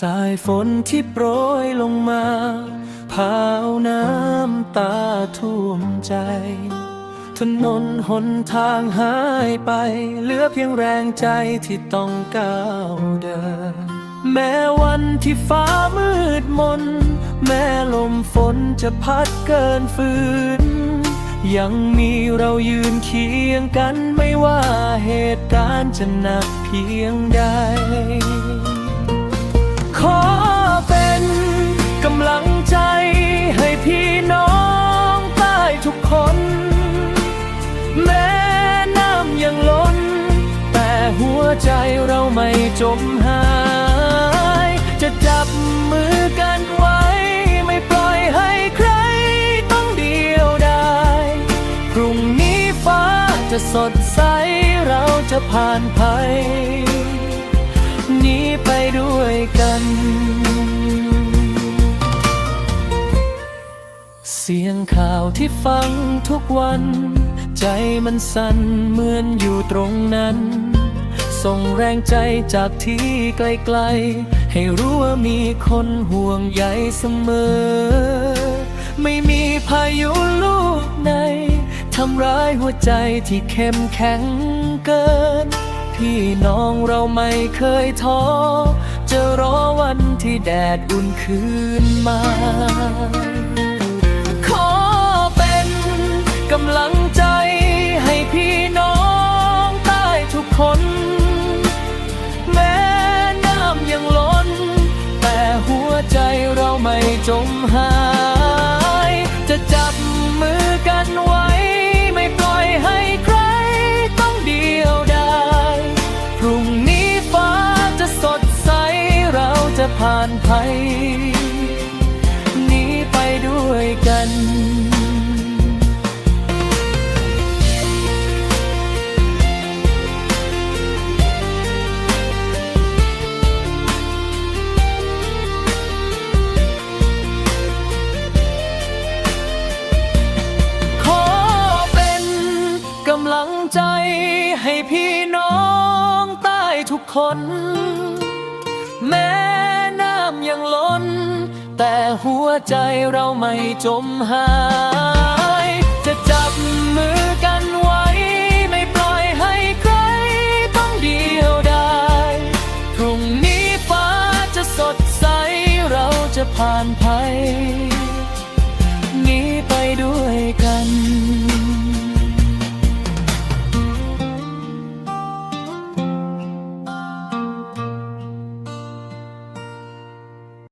สายฝนที่โปรยลงมาพาวน้ำตาท่วมใจ ถนนหนทางหายไป เหลือเพียงแรงใจที่ต้องก้าวเดิน แม้วันที่ฟ้ามืดมน แม้ลมฝนจะพัดเกินฝืน ยังมีเรายืนเคียงกันไม่ว่าเหตุการณ์จะหนักเพียงใด จมหาย จะจับมือกันไว้ ไม่ปล่อยให้ใครต้องเดียวดายพรุ่งนี้ฟ้าจะสดใสเราจะผ่านภัยหนีไปด้วยกันเสียงข่าวที่ฟังทุกวัน ใจมันสั่นเหมือนอยู่ตรงนั้น ส่งแรงใจจากที่ไกลๆ ให้รู้ว่ามีคนห่วงใยเสมอ ไม่มีพายุลูกในทำร้ายหัวใจที่เข้มแข็งเกิน พี่น้องเราไม่เคยท้อ จะรอวันที่แดดอุ่นคืนมา จมหาย จะจับมือกันไว้ ไม่ปล่อยให้ใครต้องเดียวดายพรุ่งนี้ฟ้าจะสดใส เราจะผ่านภัยหนีไปด้วยกัน ใจให้พี่น้องใต้ทุกคน แม้น้ำยังล้น แต่หัวใจเราไม่จมหาย จะจับมือกันไว้ ไม่ปล่อยให้ใครต้องเดียวดายพรุ่งนี้ฟ้าจะสดใส เราจะผ่าน